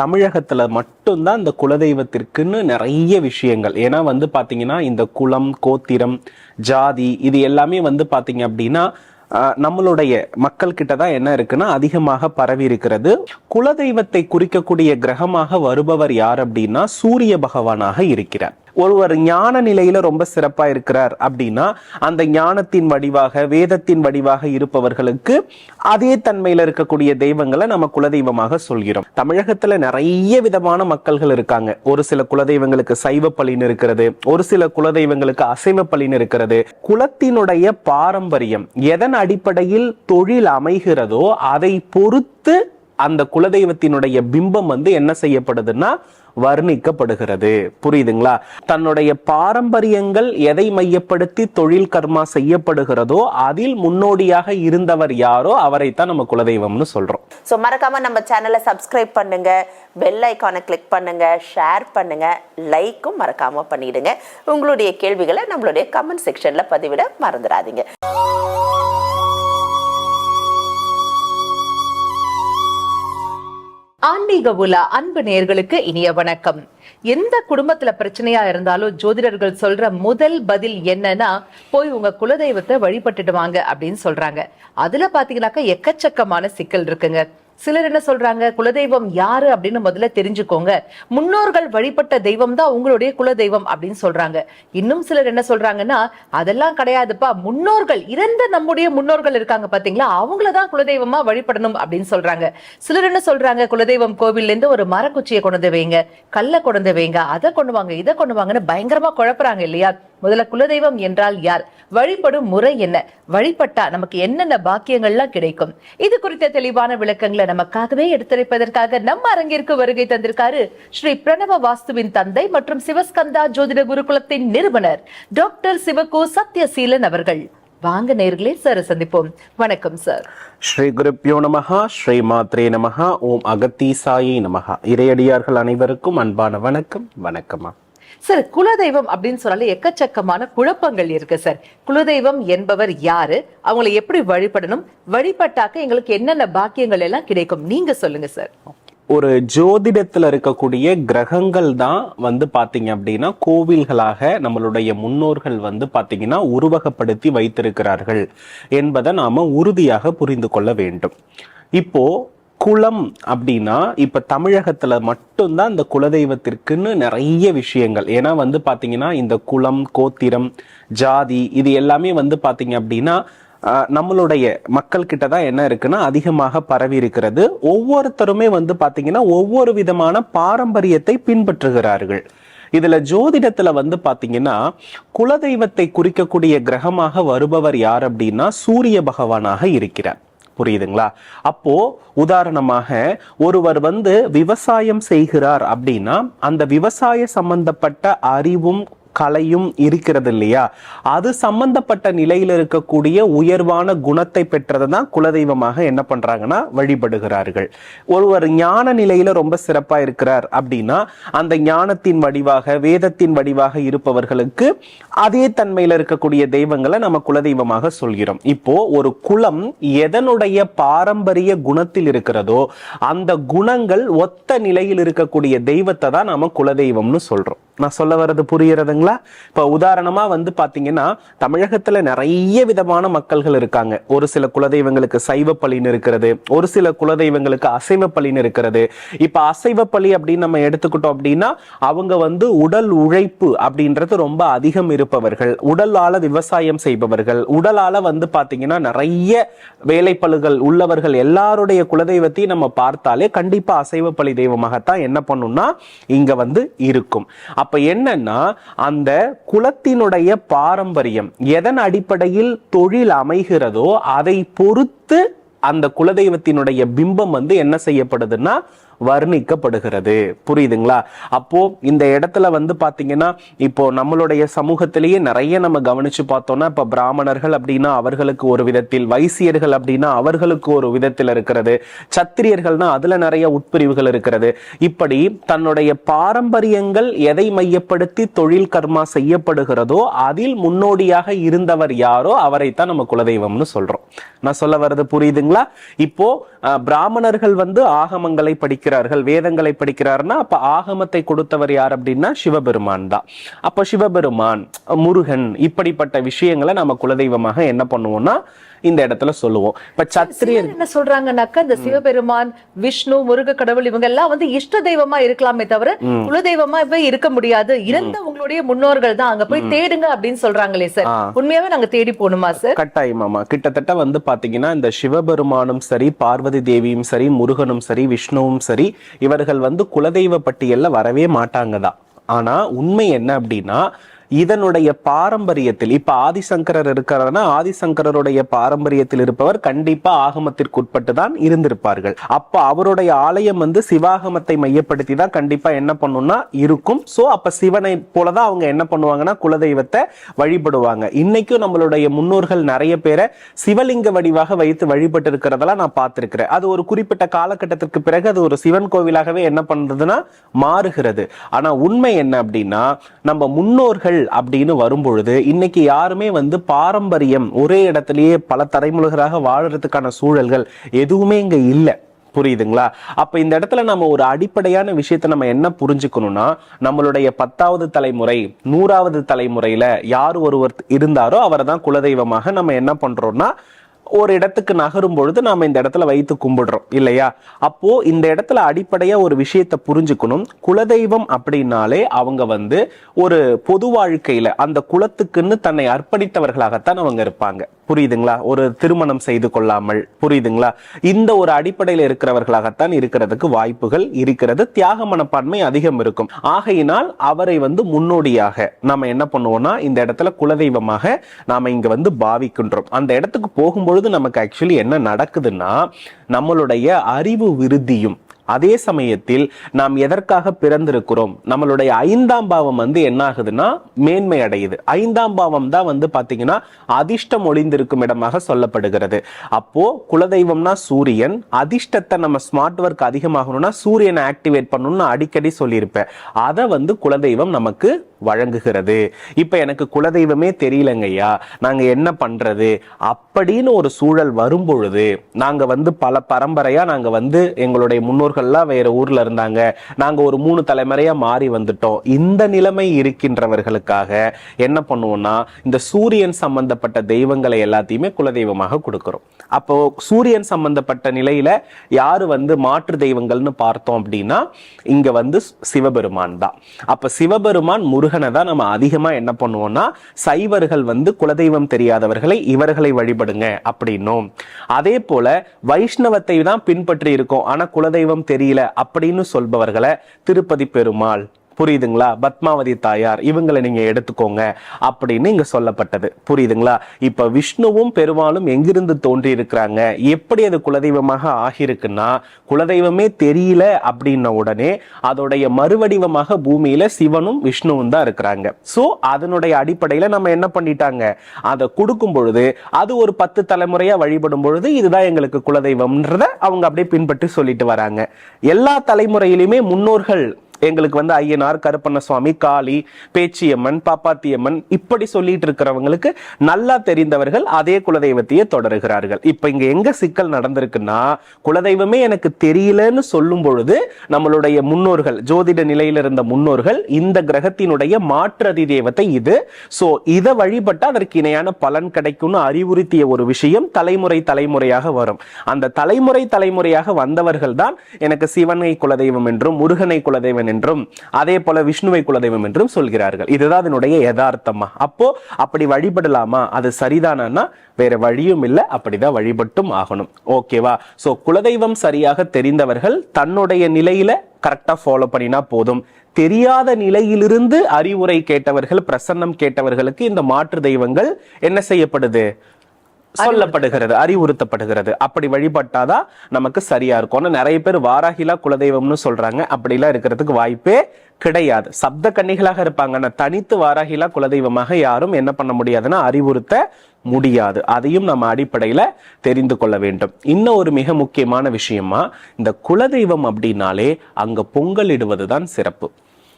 தமிழகத்தில் மட்டும்தான் இந்த குலதெய்வத்திற்குன்னு நிறைய விஷயங்கள். ஏன்னா வந்து பார்த்தீங்கன்னா இந்த குலம் கோத்திரம் ஜாதி இது எல்லாமே வந்து பார்த்தீங்க அப்படின்னா நம்மளுடைய மக்கள் கிட்ட தான் என்ன இருக்குன்னா அதிகமாக பரவி இருக்கிறது. குலதெய்வத்தை குறிக்கக்கூடிய கிரகமாக வருபவர் யார் அப்படின்னா சூரிய பகவானாக இருக்கிறார். ஒருவர் ஞான நிலையில ரொம்ப சிறப்பா இருக்கிறார் அப்படின்னா அந்த ஞானத்தின் வடிவாக வேதத்தின் வடிவாக இருப்பவர்களுக்கு அதே தன்மையில இருக்கக்கூடிய தெய்வங்களை நம்ம குலதெய்வமாக சொல்கிறோம். தமிழகத்துல நிறைய விதமான மக்கள்கள் இருக்காங்க. ஒரு சில குலதெய்வங்களுக்கு சைவ பலின்னு இருக்கிறது ஒரு சில குலதெய்வங்களுக்கு அசைவ பலின்னு இருக்கிறது. குலத்தினுடைய பாரம்பரியம் எதன் அடிப்படையில் தொழில் அமைகிறதோ அதை பொறுத்து அந்த குலதெய்வத்தினுடைய பிம்பம் வந்து என்ன செய்யப்படுதுன்னா வர்ணிக்கப்படுகிறது. புரியுதுங்களா? தன்னுடைய பாரம்பரியங்கள் எதை மையப்படுத்தி தொழில் கர்மா செய்யப்படுகிறதோ அதில் முன்னோடியாக இருந்தவர் யாரோ அவரைத்தான் நம்ம குலதெய்வம்னு சொல்றோம். ஸோ மறக்காம நம்ம சேனலை சப்ஸ்கிரைப் பண்ணுங்க. பெல் ஐக்கானை கிளிக் பண்ணுங்க. ஷேர் பண்ணுங்க. லைக்கும் மறக்காம பண்ணிடுங்க. உங்களுடைய கேள்விகளை நம்மளுடைய கமெண்ட் செக்ஷன்ல பதிவிட மறந்துடாதீங்க. ஆன்மீக உலா அன்பு நேயர்களுக்கு இனிய வணக்கம். எந்த குடும்பத்துல பிரச்சனையா இருந்தாலும் ஜோதிடர்கள் சொல்ற முதல் பதில் என்னன்னா போய் உங்க குலதெய்வத்தை வழிபட்டுட்டு வாங்க அப்படின்னு சொல்றாங்க. அதுல பாத்தீங்கன்னாக்கா எக்கச்சக்கமான சிக்கல் இருக்குங்க. சிலர் என்ன சொல்றாங்க? குலதெய்வம் யாரு அப்படின்னு முதல்ல தெரிஞ்சுக்கோங்க. முன்னோர்கள் வழிபட்ட தெய்வம் தான் உங்களுடைய குலதெய்வம் அப்படின்னு சொல்றாங்க. இன்னும் சிலர் என்ன சொல்றாங்கன்னா அதெல்லாம் கிடையாதுப்பா. முன்னோர்கள் இறந்த நம்முடைய முன்னோர்கள் இருக்காங்க பாத்தீங்களா? அவங்கள தான் குலதெய்வமா வழிபடணும் அப்படின்னு சொல்றாங்க. சிலர் என்ன சொல்றாங்க? குலதெய்வம் கோவில்ல இருந்து ஒரு மரக்குச்சியை கொண்டு வைங்க. கல்லை கொண்டு வைங்க. அதை கொண்டு வாங்க இதை கொண்டு வாங்கன்னு பயங்கரமா குழப்புறாங்க இல்லையா? முதல்ல குலதெய்வம் என்றால் யார்? வழிபடும் முறை என்ன? வழிபட்டா நமக்கு என்னென்ன பாக்கியங்கள்லாம் கிடைக்கும்? இது குறித்த தெளிவான விளக்கங்களை நமக்காகவே எடுத்துரைப்பதற்காக நம்ம அரங்கிற்கு வருகை தந்திருக்காரு ஸ்ரீ பிரணவ வாஸ்துவின் தந்தை மற்றும் சிவஸ்கந்தா ஜோதிட குருகுலத்தின் நிறுவனர் டாக்டர் சிவகோ சத்யசீலன் அவர்கள். வாங்க நேர்களே சார் சந்திப்போம். வணக்கம் சார். ஸ்ரீ குருப்பியோ நமகா ஸ்ரீ மாத்ரே நமகா ஓம் அகத்தீசாயி நமகா இறையடியார்கள் அனைவருக்கும் அன்பான வணக்கம் வணக்கமா சார் குலதெய்வம் அப்படின்னு சொன்னாலே எக்கச்சக்கமான குழப்பங்கள் இருக்கு சார். குலதெய்வம் என்பவர் யாரு? அவங்களை எப்படி வழிபடணும்? வழிபட்டாக்க எங்களுக்கு என்னென்ன பாக்கியங்கள் எல்லாம் கிடைக்கும்? நீங்க சொல்லுங்க சார். ஒரு ஜோதிடத்துல இருக்கக்கூடிய கிரகங்கள் தான் வந்து பாத்தீங்க அப்படின்னா கோவில்களாக நம்மளுடைய முன்னோர்கள் வந்து பாத்தீங்கன்னா உருவகப்படுத்தி வைத்திருக்கிறார்கள் என்பதை நாம உறுதியாக புரிந்து கொள்ள வேண்டும். இப்போ குலம் அப்படின்னா இப்ப தமிழகத்துல மட்டும்தான் இந்த குலதெய்வத்திற்குன்னு நிறைய விஷயங்கள். ஏன்னா வந்து பாத்தீங்கன்னா இந்த குலம் கோத்திரம் ஜாதி இது எல்லாமே வந்து பாத்தீங்க அப்படின்னா நம்மளுடைய மக்கள் கிட்ட தான் என்ன இருக்குன்னா அதிகமாக பரவி இருக்கிறது. ஒவ்வொருத்தருமே வந்து பாத்தீங்கன்னா ஒவ்வொரு விதமான பாரம்பரியத்தை பின்பற்றுகிறார்கள். இதுல ஜோதிடத்துல வந்து பாத்தீங்கன்னா குலதெய்வத்தை குறிக்கக்கூடிய கிரகமாக வருபவர் யார் அப்படின்னா சூரிய பகவானாக இருக்கிறார். புரியுதுங்களா? அப்போ உதாரணமாக ஒருவர் வந்து விவசாயம் செய்கிறார் அப்படின்னா அந்த விவசாய சம்பந்தப்பட்ட அறிவும் கலையும் இருக்கிறது இல்லையா அது சம்பந்தப்பட்ட நிலையில் இருக்கக்கூடிய உயர்வான குணத்தை பெற்றதை தான் குலதெய்வமாக என்ன பண்ணுறாங்கன்னா வழிபடுகிறார்கள். ஒருவர் ஞான நிலையில் ரொம்ப சிறப்பாக இருக்கிறார் அப்படின்னா அந்த ஞானத்தின் வடிவாக வேதத்தின் வடிவாக இருப்பவர்களுக்கு அதே தன்மையில் இருக்கக்கூடிய தெய்வங்களை நம்ம குலதெய்வமாக சொல்கிறோம். இப்போ ஒரு குலம் எதனுடைய பாரம்பரிய குணத்தில் இருக்கிறதோ அந்த குணங்கள் ஒத்த நிலையில் இருக்கக்கூடிய தெய்வத்தை தான் நாம குலதெய்வம்னு சொல்றோம். நான் சொல்ல வர்றது புரியறதுங்களா சரிங்களா இப்போ உதாரணமாக வந்து பார்த்தீங்கன்னா தமிழகத்தில் நிறைய விதமான மக்கள்கள் இருக்காங்க. ஒரு சில குலதெய்வங்களுக்கு சைவ பலின்னு இருக்கிறது ஒரு சில குலதெய்வங்களுக்கு அசைவ பலின்னு இருக்கிறது. இப்போ அசைவ பலி அப்படின்னு நம்ம எடுத்துக்கிட்டோம் அப்படின்னா அவங்க வந்து உடல் உழைப்பு அப்படின்றது ரொம்ப அதிகம் இருப்பவர்கள் உடலால விவசாயம் செய்பவர்கள் உடலால வந்து பார்த்தீங்கன்னா நிறைய வேலைப்பழுகள் உள்ளவர்கள் எல்லாருடைய குலதெய்வத்தையும் நம்ம பார்த்தாலே கண்டிப்பாக அசைவ பலி தெய்வமாகத்தான் என்ன பண்ணும்னா இங்க வந்து இருக்கும். அப்ப என்னன்னா அந்த குலத்தினுடைய பாரம்பரியம் எதன் அடிப்படையில் தொழில் அமைகிறதோ அதை பொறுத்து அந்த குலதெய்வத்தினுடைய பிம்பம் வந்து என்ன செய்யப்படுதுன்னா வர்ணிக்கப்படுகிறது. புரியுதுங்களா? அப்போ இந்த இடத்துல வந்து பாத்தீங்கன்னா இப்போ நம்மளுடைய சமூகத்திலேயே நிறைய நம்ம கவனிச்சு பார்த்தோம்னா இப்ப பிராமணர்கள் அப்படின்னா அவர்களுக்கு ஒரு விதத்தில் வைசியர்கள் அப்படின்னா அவர்களுக்கு ஒரு விதத்தில் இருக்கிறது. சத்திரியர்கள்னா அதுல நிறைய உட்பிரிவுகள் இருக்கிறது. இப்படி தன்னுடைய பாரம்பரியங்கள் எதை மையப்படுத்தி தொழில் கர்மா செய்யப்படுகிறதோ அதில் முன்னோடியாக இருந்தவர் யாரோ அவரைத்தான் நம்ம குலதெய்வம்னு சொல்றோம். நான் சொல்ல வர்றது புரியுதுங்களா? இப்போ பிராமணர்கள் வந்து ஆகமங்களை படிக்கிறார்கள் வேதங்களை படிக்கிறார்னா அப்ப ஆகமத்தை கொடுத்தவர் யார் அப்படின்னா சிவபெருமான் தான். அப்ப சிவபெருமான் முருகன் இப்படிப்பட்ட விஷயங்களை நம்ம குலதெய்வமாக என்ன பண்ணுவோம்னா இந்த இடத்துல சொல்லுவோம். இப்ப சத்திரியர் என்ன சொல்றாங்கன்னாக்கா இந்த சிவபெருமான் விஷ்ணு முருக கடவுள் இவங்க எல்லாம் வந்து இஷ்ட தெய்வமா இருக்கலாமே தவிர குலதெய்வமாவே இருக்க முடியாது. இருந்த உங்களுடைய முன்னோர்கள் தான். அங்க போய் தேடுங்க அப்படின்னு சொல்றாங்களே சார். உண்மையாவே நாங்க தேடி போகணுமா சார்? கட்டாயமாமா கிட்டத்தட்ட வந்து பாத்தீங்கன்னா இந்த சிவபெருமானும் சரி பார்வதி தேவியும் சரி முருகனும் சரி விஷ்ணுவும் சரி இவர்கள் வந்து குலதெய்வ பட்டியல்ல வரவே மாட்டாங்க தான் ஆனா உண்மை என்ன அப்படின்னா இதனுடைய பாரம்பரியத்தில் இப்ப ஆதிசங்கரர் இருக்கிறாருன்னா ஆதிசங்கரருடைய பாரம்பரியத்தில் இருப்பவர் கண்டிப்பா ஆகமத்திற்கு உட்பட்டு தான் இருந்திருப்பார்கள். அப்ப அவருடைய ஆலயம் வந்து சிவாகமத்தை மையப்படுத்தி தான் கண்டிப்பா என்ன பண்ணும்னா இருக்கும். சோ அப்ப சிவனை போலதான் அவங்க என்ன பண்ணுவாங்கன்னா குலதெய்வத்தை வழிபடுவாங்க. இன்னைக்கும் நம்மளுடைய முன்னோர்கள் நிறைய பேரை சிவலிங்க வடிவாக வைத்து வழிபட்டு இருக்கிறதெல்லாம் நான் பார்த்திருக்கிறேன். அது ஒரு குறிப்பிட்ட காலகட்டத்திற்கு பிறகு அது ஒரு சிவன் கோவிலாகவே என்ன பண்றதுன்னா மாறுகிறது. ஆனா உண்மை என்ன அப்படின்னா நம்ம முன்னோர்கள் அப்படின்னு வரும்பொழுது இன்னைக்கு யாருமே வந்து பாரம்பரியம் ஒரே இடத்திலேயே பல தலைமுறைகளாக வாழறதுக்கான சூழல்கள் எதுவுமே இங்க இல்லை. புரியுதுங்களா? அப்ப இந்த இடத்துல நம்ம ஒரு அடிப்படையான விஷயத்தை நம்ம என்ன புரிஞ்சுக்கணும்னா நம்மளுடைய பத்தாவது தலைமுறை நூறாவது தலைமுறையில யார் ஒருவர் இருந்தாரோ அவரை தான் குலதெய்வமாக நம்ம என்ன பண்றோம்னா ஒரு இடத்துக்கு நகரும் பொழுது நாம் இந்த இடத்துல வைத்து கும்பிடுறோம் இல்லையா? அப்போ இந்த இடத்துல அடிப்படையா ஒரு விஷயத்தை புரிஞ்சுக்கணும். குலதெய்வம் அப்படின்னாலே அவங்க வந்து ஒரு பொது வாழ்க்கையில அந்த குலத்துக்குன்னு தன்னை அர்ப்பணித்தவர்களாகத்தான் அவங்க இருப்பாங்க. புரியுதுங்களா? ஒரு திருமணம் செய்து கொள்ளாமல் புரியுதுங்களா? இந்த ஒரு அடிப்படையில் இருக்கிறவர்களாகத்தான் இருக்கிறதுக்கு வாய்ப்புகள் இருக்கிறது. தியாக மனப்பான்மை அதிகம் இருக்கும். ஆகையினால் அவரை வந்து முன்னோடியாக நாம என்ன பண்ணுவோம்னா இந்த இடத்துல குலதெய்வமாக நாம இங்க வந்து பாவிக்கின்றோம். அந்த இடத்துக்கு போகும்பொழுது நமக்கு ஆக்சுவலி என்ன நடக்குதுன்னா நம்மளுடைய அறிவு விருத்தியும் அதே சமயத்தில் நாம் எதற்காக பிறந்திருக்கிறோம்? நம்மளுடைய ஐந்தாம் பாவம் வந்து என்ன ஆகுதுன்னா மேன்மை அடையுது. ஐந்தாம் பாவம் தான் வந்து பாத்தீங்கன்னா அதிர்ஷ்டம் ஒளிந்திருக்கும் இடமாக சொல்லப்படுகிறது. அப்போ குலதெய்வம்னா சூரியன் அதிர்ஷ்டத்தை நம்ம ஸ்மார்ட் ஒர்க் அதிகமாகணும்னா சூரியனை ஆக்டிவேட் பண்ணணும்னு அடிக்கடி சொல்லியிருப்பேன். அதை வந்து குலதெய்வம் நமக்கு வழங்குகிறது. இப்போ எனக்கு குலதெய்வமே தெரியலங்கய்யா. நாங்கள் என்ன பண்ணுறது அப்படின்னு ஒரு சூழல் வரும்பொழுது நாங்கள் வந்து பல பரம்பரையாக நாங்கள் வந்து எங்களுடைய முன்னோர்கள்லாம் வேறு ஊரில் இருந்தாங்க. நாங்கள் ஒரு மூணு தலைமுறையாக மாறி வந்துட்டோம். இந்த நிலைமை இருக்கின்றவர்களுக்காக என்ன பண்ணுவோம்னா இந்த சூரியன் சம்பந்தப்பட்ட தெய்வங்களை எல்லாத்தையுமே குலதெய்வமாக கொடுக்குறோம். அப்போ சூரியன் சம்பந்தப்பட்ட நிலையில யாரு வந்து மாற்று தெய்வங்கள்னு பார்த்தோம் அப்படின்னா இங்க வந்து சிவபெருமான் தான். அப்ப சிவபெருமான் முருகனை தான் நம்ம அதிகமா என்ன பண்ணுவோம்னா சைவர்கள் வந்து குலதெய்வம் தெரியாதவர்களை இவர்களை வழிபடுங்க அப்படின்னும். அதே போல வைஷ்ணவத்தை தான் பின்பற்றி இருக்கோம். ஆனா குலதெய்வம் தெரியல அப்படின்னு சொல்பவர்களை திருப்பதி பெருமாள் புரியுதுங்களா? பத்மாவதி தாயார் இவங்களை நீங்க எடுத்துக்கோங்க அப்படின்னு இங்க சொல்லப்பட்டது. புரியுதுங்களா? இப்ப விஷ்ணுவும் பெருமாளும் எங்கிருந்து தோன்றி இருக்கிறாங்க? எப்படி அது குலதெய்வமாக ஆகியிருக்குன்னா குலதெய்வமே தெரியல அப்படின்ன உடனே அதோடைய மறுவடிவமாக பூமியில சிவனும் விஷ்ணுவும் தான் இருக்கிறாங்க. சோ அதனுடைய அடிப்படையில நம்ம என்ன பண்ணிட்டாங்க? அதை கொடுக்கும் பொழுது அது ஒரு பத்து தலைமுறையா வழிபடும் பொழுது இதுதான் எங்களுக்கு குலதெய்வம்ன்றத அவங்க அப்படியே பின்பற்றி சொல்லிட்டு வராங்க. எல்லா தலைமுறையிலுமே முன்னோர்கள் எங்களுக்கு வந்து ஐயனார் கருப்பண்ண சுவாமி காளி பேச்சியம்மன் பாப்பாத்தியம்மன் இப்படி சொல்லிட்டு இருக்கிறவங்களுக்கு நல்லா தெரிந்தவர்கள் அதே குலதெய்வத்தையே தொடருகிறார்கள். இப்ப இங்க எங்க சிக்கல் நடந்திருக்குன்னா குலதெய்வமே எனக்கு தெரியலன்னு சொல்லும் பொழுது நம்மளுடைய முன்னோர்கள் ஜோதிட நிலையில இருந்த முன்னோர்கள் இந்த கிரகத்தினுடைய மாற்று தெய்வத்தை இது. சோ இதை வழிபட்டா அதற்கு இணையான பலன் கிடைக்கும்னு அறிவுறுத்திய ஒரு விஷயம் தலைமுறை தலைமுறையாக வரும். அந்த தலைமுறை தலைமுறையாக வந்தவர்கள் தான் எனக்கு சிவனை குலதெய்வம் என்றும் முருகனை குலதெய்வம் என்றும் அதே போல விஷ்ணுவை குலதெய்வம் என்றும் சொல்கிறார்கள். இதுதான் அதனுடைய யதார்த்தமா? அப்போ அப்படி வழிபடலாமா? அது சரிதானா? வேற வழியும் இல்லை அப்படிதான் வழிபட்டும் ஆகணும். ஓகேவா சோ குலதெய்வம் சரியாக தெரிந்தவர்கள் தன்னுடைய நிலையில கரெக்டா ஃபாலோ பண்ணினா போதும். தெரியாத நிலையிலிருந்து அறிவுரை கேட்டவர்கள் பிரசன்னம் கேட்டவர்களுக்கு இந்த மாற்று தெய்வங்கள் என்ன செய்யப்படுது? சொல்லப்படுகிறது அறிவுறுத்தப்படுகிறது. அப்படி வழிபட்டாதான் நமக்கு சரியா இருக்கும். நிறைய பேர் வாராகிலா குலதெய்வம்னு சொல்றாங்க. அப்படிலாம் இருக்கிறதுக்கு வாய்ப்பே கிடையாது. சப்த கன்னிகளாக இருப்பாங்க. ஆனால் தனித்து வாராகிலா குலதெய்வமாக யாரும் என்ன பண்ண முடியாதுன்னா அறிவுறுத்த முடியாது. அதையும் நம்ம அடிப்படையில தெரிந்து கொள்ள வேண்டும். இன்னும் ஒரு மிக முக்கியமான விஷயமா இந்த குலதெய்வம் அப்படின்னாலே அங்க பொங்கல் இடுவதுதான் சிறப்பு.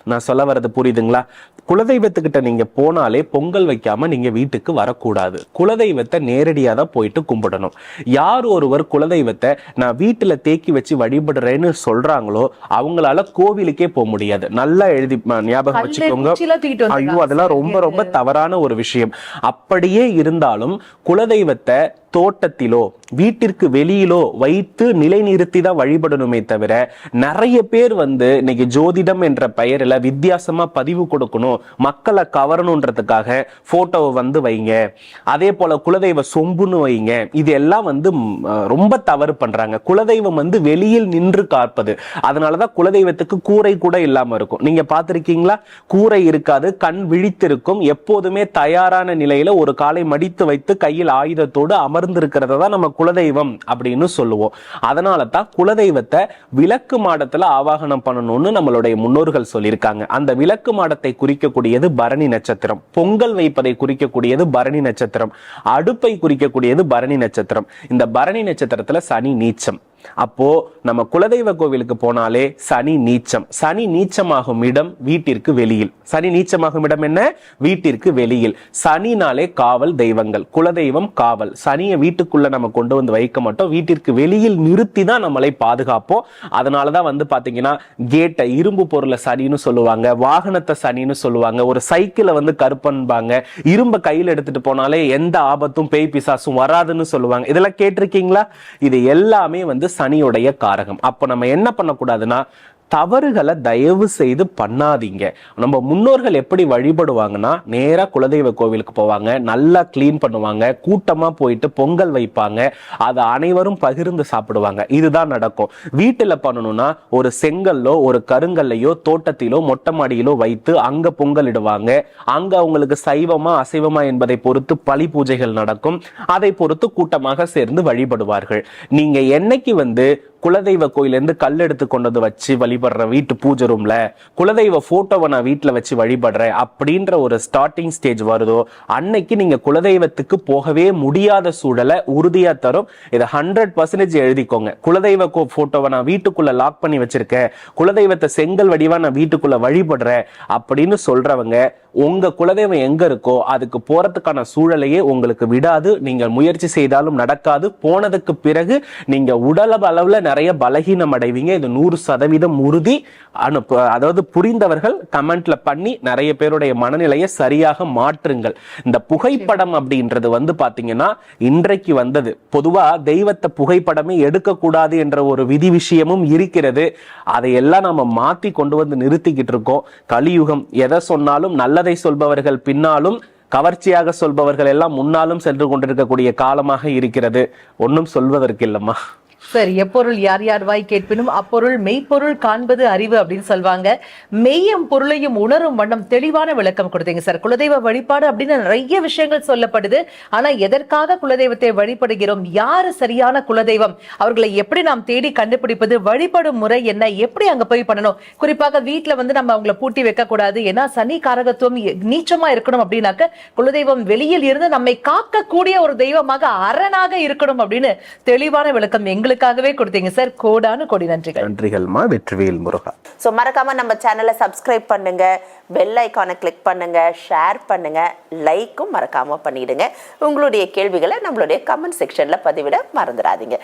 நான் சொல்ல வர்றது புரியுதுங்களா? குலதெய்வத்துக்கிட்ட நீங்க போனாலே பொங்கல் வைக்காம நீங்க வீட்டுக்கு வரக்கூடாது. குலதெய்வத்தை நேரடியா தான் போயிட்டு கும்பிடணும். யார் ஒருவர் குலதெய்வத்தை நான் வீட்டுல தேக்கி வச்சு வழிபடுறேன்னு சொல்றாங்களோ அவங்களால கோவிலுக்கே போக முடியாது. நல்லா எழுதி ஞாபகம் வச்சுக்கோங்க. ஐயோ அதெல்லாம். ரொம்ப ரொம்ப தவறான ஒரு விஷயம். அப்படியே இருந்தாலும் குலதெய்வத்தை தோட்டத்திலோ வீட்டிற்கு வெளியிலோ வைத்து நிலைநிறுத்தி தான் வழிபடணுமே தவிர நிறைய பேர் வந்து இன்னைக்கு ஜோதிடம் என்ற பெயரில் வித்தியாசமா பதிவு கொடுக்கணும் மக்களை கவரணுன்றதுக்காக போட்டோவை வந்து வைங்க. அதே போல குலதெய்வ சொம்புன்னு வைங்க. இது எல்லாம் வந்து ரொம்ப தவறு பண்றாங்க. குலதெய்வம் வந்து வெளியில் நின்று காப்பது. அதனாலதான் குலதெய்வத்துக்கு கூரை கூட இல்லாம இருக்கும். நீங்க பார்த்துருக்கீங்களா? கூரை இருக்காது கண் விழித்திருக்கும். எப்போதுமே தயாரான நிலையில ஒரு காலை மடித்து வைத்து கையில் ஆயுதத்தோடு அமர்ந்திருக்கிறத தான் நம்ம குலதெய்வம் அப்படின்னு சொல்லுவோம். அதனால தான் குலதெய்வத்தை விளக்கு மாடத்துல ஆவாகனம் பண்ணணும்னு நம்மளுடைய முன்னோர்கள் சொல்லியிருக்காங்க. அந்த விளக்கு மாடத்தை குறிக்கக்கூடியது பரணி நட்சத்திரம். பொங்கல் வைப்பதை குறிக்கக்கூடியது பரணி நட்சத்திரம். அடுப்பை குறிக்கக்கூடியது பரணி நட்சத்திரம். இந்த பரணி நட்சத்திரத்தில் சனி நீச்சம். அப்போ நம்ம குலதெய்வ கோவிலுக்கு போனாலே சனி நீச்சம். சனி நீச்சமாகும் இடம் வீட்டிற்கு வெளியில். சனி நீச்சமாகும் இடம் என்ன? வீட்டிற்கு வெளியில். சனினாலே காவல் தெய்வங்கள் குலதெய்வம் காவல். சனியை வீட்டுக்குள்ள நம்ம கொண்டு வந்து வைக்க மாட்டோம். வீட்டிற்கு வெளியில் நிறுத்தி தான் நம்மளை பாதுகாப்போம். அதனாலதான் வந்து பாத்தீங்கன்னா கேட்டை இரும்பு பொருளை சனின்னு சொல்லுவாங்க வாகனத்தை சனின்னு சொல்லுவாங்க ஒரு சைக்கிளை வந்து கருப்பன்பாங்க இரும்ப கையில் எடுத்துட்டு போனாலே எந்த ஆபத்தும் பேய் பிசாசும் வராதுன்னு சொல்லுவாங்க. இதெல்லாம் கேட்டிருக்கீங்களா? இது எல்லாமே வந்து சனியுடைய காரகம். அப்போ நம்ம என்ன பண்ணக்கூடாதுன்னா தவறுகளை தயவு செய்து பண்ணாதீங்க. நம்ம முன்னோர்கள் எப்படி வழிபடுவாங்கன்னா நேராக குலதெய்வ கோவிலுக்கு போவாங்க நல்லா க்ளீன் பண்ணுவாங்க கூட்டமாக போயிட்டு பொங்கல் வைப்பாங்க அதை அனைவரும் பகிர்ந்து சாப்பிடுவாங்க. இதுதான் நடக்கும். வீட்டில் பண்ணணும்னா ஒரு செங்கல்லோ ஒரு கருங்கல்லையோ தோட்டத்திலோ மொட்டை மாடியிலோ வைத்து அங்கே பொங்கலிடுவாங்க. அங்கே அவங்களுக்கு சைவமா அசைவமா என்பதை பொறுத்து பழி பூஜைகள் நடக்கும். அதை பொறுத்து கூட்டமாக சேர்ந்து வழிபடுவார்கள். நீங்கள் என்னைக்கு வந்து குலதெய்வ கோயிலேருந்து கல் எடுத்து கொண்டு வந்து வச்சு வழிபடுறேன் வீட்டு பூஜை ரூம்ல குலதெய்வ போட்டோவை நான் வீட்டில் வச்சு வழிபடுறேன் அப்படின்ற ஒரு ஸ்டார்டிங் ஸ்டேஜ் வருதோ அன்னைக்கு நீங்க குலதெய்வத்துக்கு போகவே முடியாத சூழலை உறுதியா தரும். இதை ஹண்ட்ரட் பர்சன்டேஜ் எழுதிக்கோங்க. குலதெய்வ கோ போட்டோவை நான் வீட்டுக்குள்ள லாக் பண்ணி வச்சிருக்கேன். குலதெய்வத்தை செங்கல் வடிவா நான் வீட்டுக்குள்ள வழிபடுறேன் அப்படின்னு சொல்றவங்க உங்கள் குலதெய்வம் எங்கே இருக்கோ அதுக்கு போகிறதுக்கான சூழலையே உங்களுக்கு விடாது. நீங்கள் முயற்சி செய்தாலும் நடக்காது. போனதுக்கு பிறகு நீங்கள் உடல் அளவில் நிறைய பலகீனம் அடைவீங்க. இது நூறு சதவீதம் உறுதி. அனுப்பு அதாவது புரிந்தவர்கள் கமெண்ட்ல பண்ணி நிறைய பேருடைய மனநிலையை சரியாக மாற்றுங்கள். இந்த புகைப்படம் அப்படின்றது வந்து பார்த்தீங்கன்னா இன்றைக்கு வந்தது. பொதுவாக தெய்வத்தை புகைப்படமே எடுக்கக்கூடாது என்ற ஒரு விதி விஷயமும் இருக்கிறது. அதையெல்லாம் நம்ம மாற்றி கொண்டு வந்து நிறுத்திக்கிட்டு இருக்கோம். கலியுகம் எதை சொன்னாலும் நல்ல நல்லதை சொல்பவர்கள் பின்னாலும் கவர்ச்சியாக சொல்பவர்கள் எல்லாம் முன்னாலும் சென்று கொண்டிருக்கக்கூடிய காலமாக இருக்கிறது. ஒன்றும் சொல்வதற்கு இல்லம்மா சரி எப்பொருள் யார் யார் வாய் கேட்பினும் அப்பொருள் மெய்ப்பொருள் காண்பது அறிவு அப்படின்னு சொல்லுவாங்க மெய்யும் பொருளையும் உணரும் வண்ணம் தெளிவான விளக்கம் கொடுத்தீங்க சார். குலதெய்வ வழிபாடு அப்படின்னு நிறைய விஷயங்கள் சொல்லப்படுது. ஆனா எதற்காக குலதெய்வத்தை வழிபடுகிறோம்? யார் சரியான குலதெய்வம்? அவர்களை எப்படி நாம் தேடி கண்டுபிடிப்பது? வழிபடும் முறை என்ன? எப்படி அங்க போய் பண்ணணும்? குறிப்பாக வீட்டுல வந்து நம்ம அவங்கள பூட்டி வைக்க கூடாது ஏன்னா சனி காரகத்துவம் நீச்சமா இருக்கணும் அப்படின்னாக்க குலதெய்வம் வெளியில் இருந்து நம்மை காக்கக்கூடிய ஒரு தெய்வமாக அரணாக இருக்கணும் அப்படின்னு தெளிவான விளக்கம் எங்களுக்கு எங்களுக்காகவே கொடுத்தீங்க சார். கோடானு கோடி நன்றிகள். நன்றிகள்மா வெற்றிவேல் முருகா. ஸோ மறக்காம நம்ம சேனலை சப்ஸ்கிரைப் பண்ணுங்க. பெல் ஐக்கானை கிளிக் பண்ணுங்க. ஷேர் பண்ணுங்க. லைக்கும் மறக்காம பண்ணிடுங்க. உங்களுடைய கேள்விகளை நம்மளுடைய கமெண்ட் செக்ஷன்ல பதிவிட மறந்துடாதீங்க.